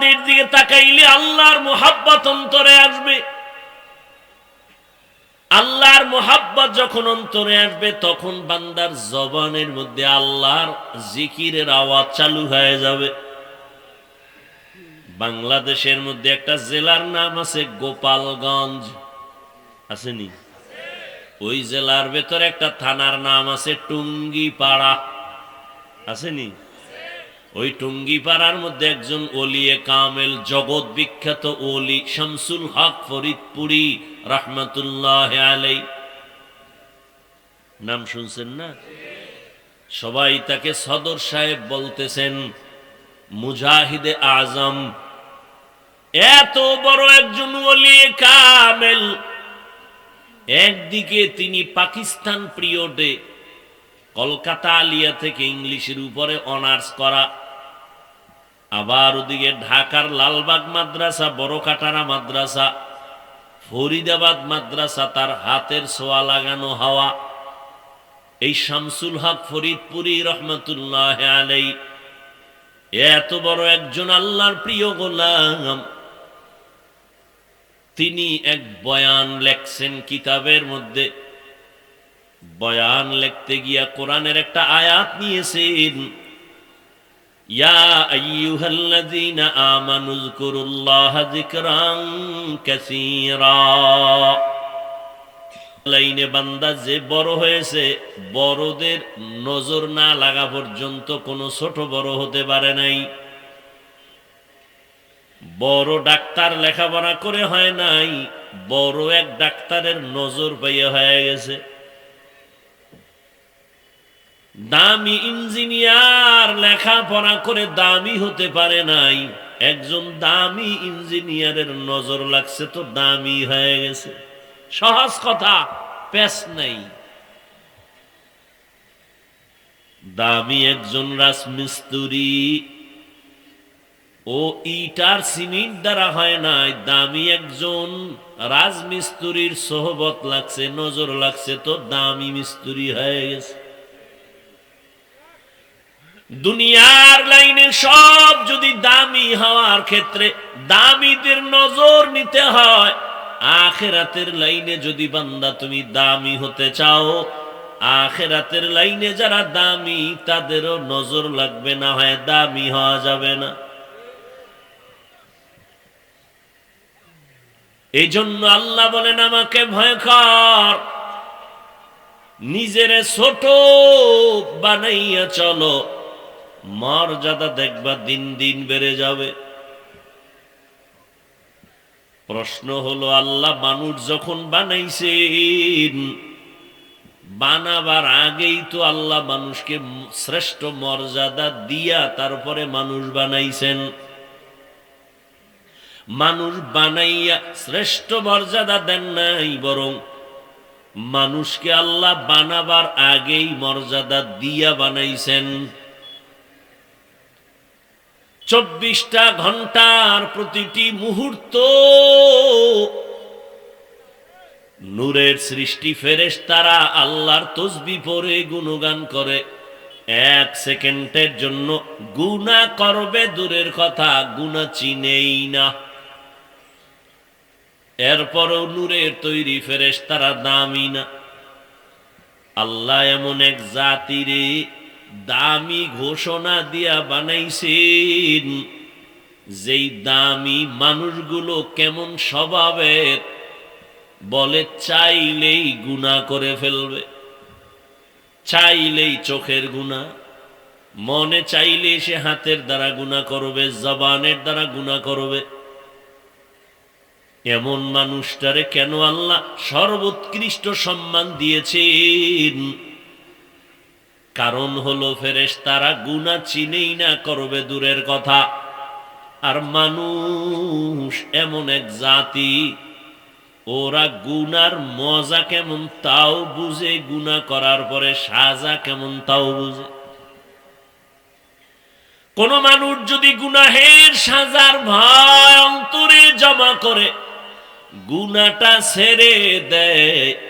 তাদের দিকে তাকাইলে আল্লাহর মোহাব্বত অন্তরে আসবে। আল্লাহর মোহাব্বত যখন অন্তরে আসবে, তখন বান্দার জবানের মধ্যে আল্লাহর জিকিরের আওয়াজ চালু হয়ে যাবে। বাংলাদেশের মধ্যে একটা জেলার নাম আছে গোপালগঞ্জ। আসেনি? ওই জেলার ভেতরে একটা থানার নাম আছে টুঙ্গিপাড়া। আসেনি? ওই টুঙ্গিপাড়ার মধ্যে একজন ওলিয়ে কামেল জগৎ বিখ্যাত ওলি, শামসুল হক ফরিদপুরি রহমতুল্লাহ আলাই নাম শুনছেন না? সবাই তাকে সদর সাহেব বলতেছেন, মুজাহিদে আজম, এত বড় একজন ওলিয়ে কামেল। একদিকে তিনি পাকিস্তান পিরিয়ডে কলকাতা, আলিয়া থেকে ইংলিশের উপরে অনার্স করা। আবার ওদিকে ঢাকার লালবাগ মাদ্রাসা বড়কাটারা মাদ্রাসা, ফরিদাবাদ মাদ্রাসা, তার হাতের সোয়া লাগানো হাওয়া। এই শামসুল হক ফরিদপুরি রহমতুল্লাহ আলাই। এত বড় একজন আল্লাহর প্রিয় গোলাম। তিনি এক বয়ান লেখছেন কিতাবের মধ্যে বয়ান লিখতে গিয়া কোরআনের একটা আয়াত নিয়েছেন। লাইনে বান্দা যে বড় হয়েছে, বড়দের নজর না লাগা পর্যন্ত কোনো ছোট বড় হতে পারে নাই। বড় ডাক্তার লেখাপড়া করে হয় নাই, বড় এক ডাক্তারের নজর পাইয়া হয়ে গেছে। দামি ইঞ্জিনিয়ার লেখাপড়া করে দামি হতে পারে নাই। একজন দামি ইঞ্জিনিয়ারের নজর লাগছে তো দামি হয়ে গেছে। সহজ কথা পেস নাই। দামি একজন রাজমিস্ত্রি। ও ইটার সিমেন্ট দ্বারা হয় নাই। দামি একজন রাজমিস্ত্রির সোহবত লাগছে, নজর লাগছে তো দামি মিস্ত্রি হয়ে গেছে। দুনিয়ার লাইনে সব যদি দামি হওয়ার ক্ষেত্রে দামিদের নজর নিতে হয়, আখেরাতের লাইনে যদি বান্দা তুমি দামি হতে চাও, আখেরাতের লাইনে যারা দামি তাদেরও নজর লাগবে না হয় দামি হওয়া যাবে না। এই জন্য আল্লাহ বলেন, আমাকে ভয় কর, নিজের ছোট বানাইয়া চলো মর্যাদা দেখবা দিন দিন বেড়ে যাবে। প্রশ্ন হলো, আল্লাহ মানুষ যখন বানাইছেন, বানাবার আগেই তো আল্লাহ মানুষকে শ্রেষ্ঠ মর্যাদা দিয়া তারপরে মানুষ বানাইছেন। মানুষ বানাইয়া শ্রেষ্ঠ মর্যাদা দেন নাই, বরং মানুষকে আল্লাহ বানাবার আগেই মর্যাদা দিয়া বানাইছেন। চব্বিশটা ঘণ্টার প্রতিটি মুহূর্ত নূরের সৃষ্টি ফেরেশ তারা আল্লাহর তসবি পরে গুণগান করে। এক সেকেন্ডের জন্য গুণা করবে দূরের কথা, গুণা চিনেই না। এরপরও নূরের তৈরি ফেরেশ তারা দামি না। আল্লাহ এমন এক জাতিরে দামি ঘোষণা দিয়া বানাইছেন। যেই দামি মানুষগুলো কেমন স্বভাবের, বলে চাইলেই গুণা করে ফেলবে, চাইলেই চোখের গুণা মনে চাইলে সে হাতের দ্বারা গুণা করবে, জবানের দ্বারা গুণা করবে। এমন মানুষটারে কেন আল্লাহ সর্বোৎকৃষ্ট সম্মান দিয়েছেন? কারণ হলো ফেরেশ তারা গুণা চিনেই না করবে দূরের কথা। আর মানুষ এমন এক জাতি, ওরা গুনার মজা কেমন তাও বুঝে গুণা করার পরে সাজা কেমন তাও বুঝে। কোন মানুষ যদি গুনাহের সাজার ভয় অন্তরে জমা করে গুনাটা ছেড়ে দেয়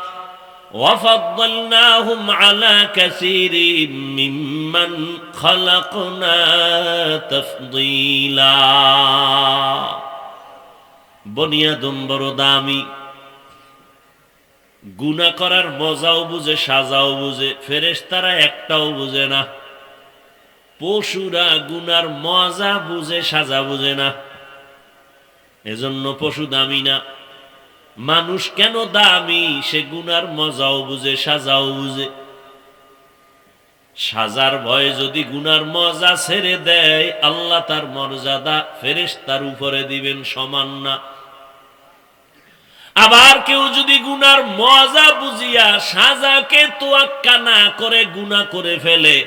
وفضلناهم على كثير ممن خلقنا تفضيلا বনিয়াদম বড় দামি গুনা করার মজাও বুঝে সাজাও বুঝে ফেরেশতারা একটাও বুঝে না পশুরা গুনার মজা বুঝে সাজা বুঝে না এজন্য পশু দামি না মানুষ কেন দামি? সে গুনার মজাও বুঝে, সাজাও বুঝে। সাজার ভয়ে যদি গুনার মজা ছেড়ে দেয়, আল্লাহ তার মর্যাদা ফেরেস তার উপরে দিবেন সমান না। আবার কেউ যদি গুনার মজা বুঝিয়া সাজাকে তোয়াক্কা না করে গুনা করে ফেলে,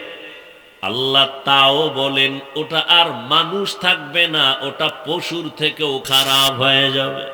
আল্লাহ তাও বলেন, ওটা আর মানুষ থাকবে না, ওটা পশুর থেকেও খারাপ হয়ে যাবে।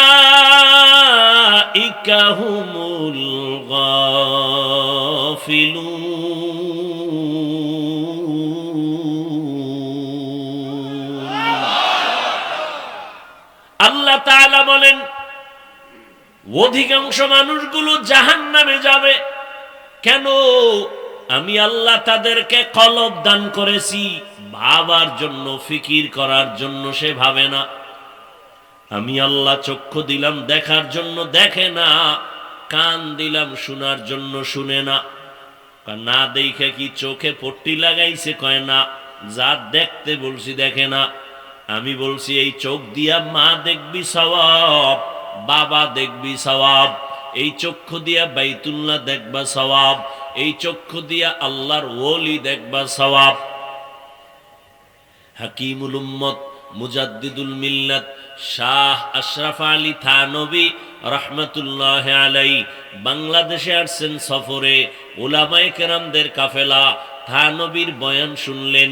আল্লাহ তাআলা বলেন, অধিকাংশ মানুষগুলো জাহান নামে যাবে। কেন? আমি আল্লাহ তাদেরকে কলব দান করেছি, ভাবার জন্য, ফিকির করার জন্য সে ভাবে না। আমি আল্লাহ চক্ষু দিলাম দেখার জন্য দেখে না, কান দিলাম শোনার জন্য শুনে না। না দেখে কি চোখে পট্টি লাগাইছে? কয়, না, যা দেখতে বলছি দেখে না। আমি বলছি, এই চোখ দিয়া মা দেখবি সওয়াব, বাবা দেখবি সওয়াব, এই চক্ষু দিয়া বাইতুল্লাহ দেখবা সওয়াব, এই চক্ষু দিয়া আল্লাহর ওলি দেখবা সওয়াব। হাকিমুল উম্মত, মুজাদ্দিদুল মিল্লাত শাহ আশরাফ আলী থানবী রহমতুল্লাহ আলাই বাংলাদেশে আসছেন সফরে। ওলামায়ে কেরামদের কাফেলা থানবীর বয়ান শুনলেন,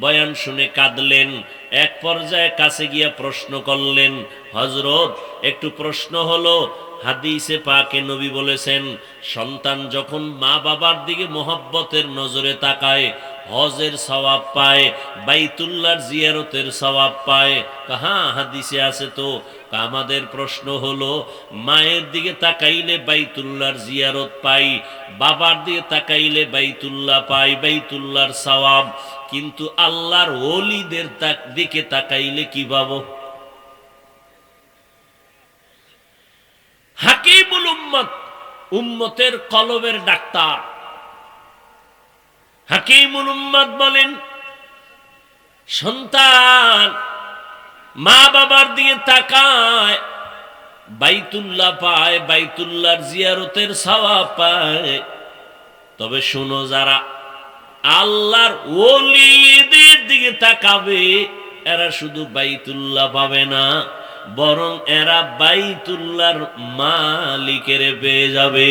বয়ান শুনে কাঁদলেন, এক পর্যায়ে কাছে গিয়া প্রশ্ন করলেন হজরত একটু প্রশ্ন হলো। হাদিসে পাকে নবী বলেছেন, সন্তান যখন মা বাবার দিকে মোহব্বতের নজরে তাকায় হজের সওয়াব পায় বাইতুল্লাহর জিয়ারতের সওয়াব পায়। হ্যাঁ হাদিসে আছে তো? আমাদের প্রশ্ন হলো, মায়ের দিকে তাকাইলে বাইতুল্লাহর জিয়ারত পাই, বাবার দিকে তাকাইলে বাইতুল্লাহ পাই, বাইতুল্লাহর সওয়াব। কিন্তু আল্লাহর ওলিদের দিকে তাকাইলে কি পাবো? হাকিমুল উম্মত, উম্মতের কলবের ডাক্তার। হাকিমুল উম্মত বলেন, সন্তান মা বাবার দিকে তাকায়, বাইতুল্লাহ পায়, বাইতুল্লাহর জিয়ারতের সওয়াব পায়। তবে শোনো, যারা আল্লাহর ওলিদের দিকে তাকাবে, এরা শুধু বাইতুল্লাহ পাবে না, বরং এরা বাইতুল্লার মালিকের পেয়ে যাবে।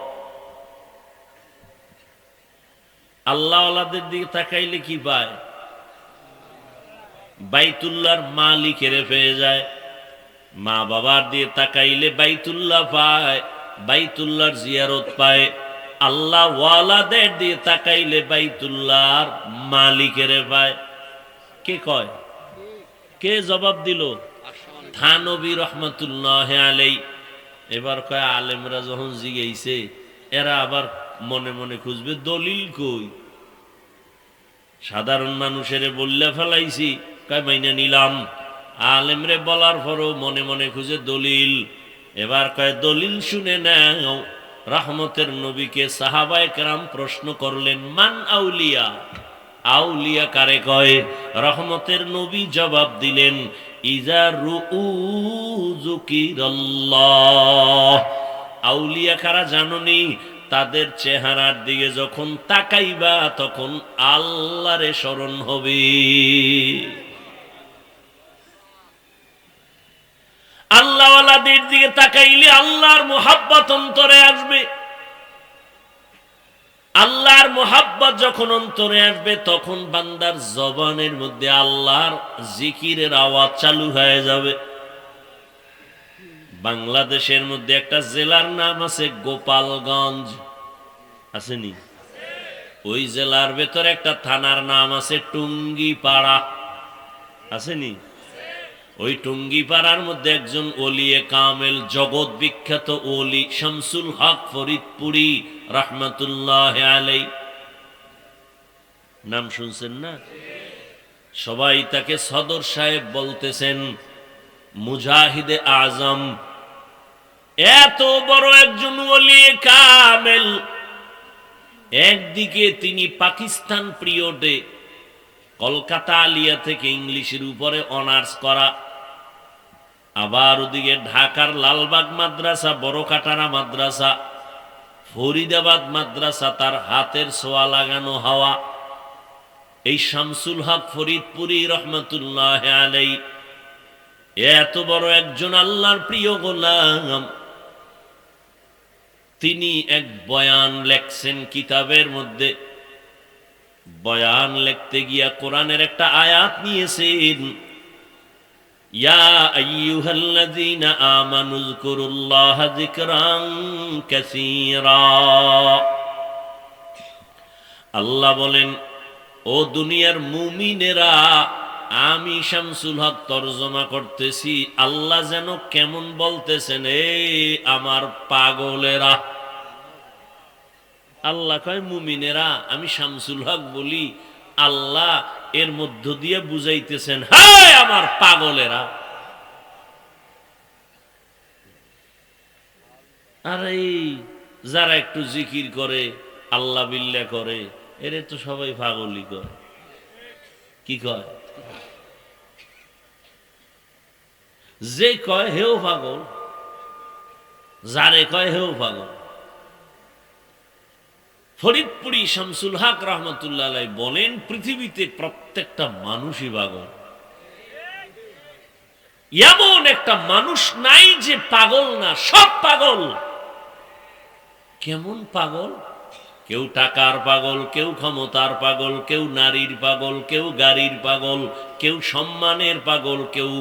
আল্লাহ আল্লাহদের দিকে তাকাইলে কি পায়? বাইতুল্লাহর মালিকের পেয়ে যায়। মা বাবার দিয়ে তাকাইলে বাইতুল্লাহ পায়, বাইতুল্লাহর জিয়ারত পায়। আল্লাহ ওয়ালাদের দিয়ে তাকাইলে বাইতুল্লাহর মালিকের পায়। কে কয়? কে জবাব দিল? থানবী রহমতুল্লাহ আলাই এবার কয়, আলেমরা যখন জিগেইছে, এরা আবার মনে মনে খুঁজবে, দলিল কই? সাধারণ মানুষের বললে ফেলাইছি, কয়, মাইনে নিলাম। আলেমরে বলার পরও মনে মনে খুঁজে দলিল। এবার কয়, দলিল শুনে নাও, রহমতের নবীকে সাহাবায় কেরাম প্রশ্ন করলেন, মান আউলিয়া? আউলিয়া কারে কয়, রহমতের নবী জবাব দিলেন, ইজা আউলিয়া কারা জাননি? তাদের চেহারার দিকে যখন তাকাইবা, তখন আল্লাহরে স্মরণ হবে। আল্লাহওয়ালাদের দিকে তাকাইলে আল্লাহর মোহাব্বত অন্তরে আসবে। আল্লাহর মোহাব্বত যখন অন্তরে আসবে, তখন বান্দার জবানের মধ্যে আল্লাহর জিকিরের আওয়াজ চালু হয়ে যাবে। বাংলাদেশের মধ্যে একটা জেলার নাম আছে গোপালগঞ্জ। আসেনি? ওই জেলার ভেতরে একটা থানার নাম আছে টুঙ্গিপাড়া। আসেনি? ওই টুঙ্গিপাড়ার মধ্যে একজন ওলিয়ে কামেল, জগৎ বিখ্যাত ওলি শামসুল হক ফরিদপুরি রহমতুল্লাহ আলাই নাম শুনছেন না? সবাই তাকে সদর সাহেব বলতেছেন, মুজাহিদে আজম এত বড় একজন ওলিয়ে কামেল। একদিকে তিনি পাকিস্তান পিরিয়ডে কলকাতা আলিয়া থেকে ইংলিশের উপরে অনার্স করা। আবার ওদিকে ঢাকার লালবাগ মাদ্রাসা বড়কাটারা মাদ্রাসা, ফরিদাবাদ মাদ্রাসা, তার হাতের সোয়া লাগানো হাওয়া। এই শামসুল হক ফরিদপুরি রহমতুল্লাহ আলাই এত বড় একজন আল্লাহর প্রিয় গোলাম। তিনি এক বয়ান লেখছেন কিতাবের মধ্যে। বয়ান লিখতে গিয়া কোরআনের একটা আয়াত নিয়েছেন। ইয়া আইয়ুহাল্লাযীনা আমানু যকুরুল্লাহা যিকরান কাসীরা। আল্লাহ বলেন, ও দুনিয়ার মুমিনেরা, আমি শামসুল হক তর্জমা করতেছি। আল্লাহ যেন কেমন বলতেছেন, এ আমার পাগলেরা। আল্লাহ কয়, মুমিনেরা, আমি শামসুল হক বলি, আল্লাহ এর মধ্য দিয়ে বুঝাইতেছেন, হায় আমার পাগলেরা। আর এই যারা একটু জিকির করে, আল্লাহ বিল্লা করে, এর তো সবাই পাগলই করে। কি কয়? যে কয়, হেও পাগল। যারে কয়, হেও পাগল। ফরিদপুরি শামসুল হক রহমতুল্লাহ বলেন, পৃথিবীতে প্রত্যেকটা মানুষই পাগল। এমন একটা মানুষ নাই যে পাগল না, সব পাগল। কেমন পাগল? কেউ টাকার পাগল, কেউ ক্ষমতার পাগল, কেউ নারীর পাগল, কেউ গাড়ির পাগল, কেউ সম্মানের পাগল, কেউ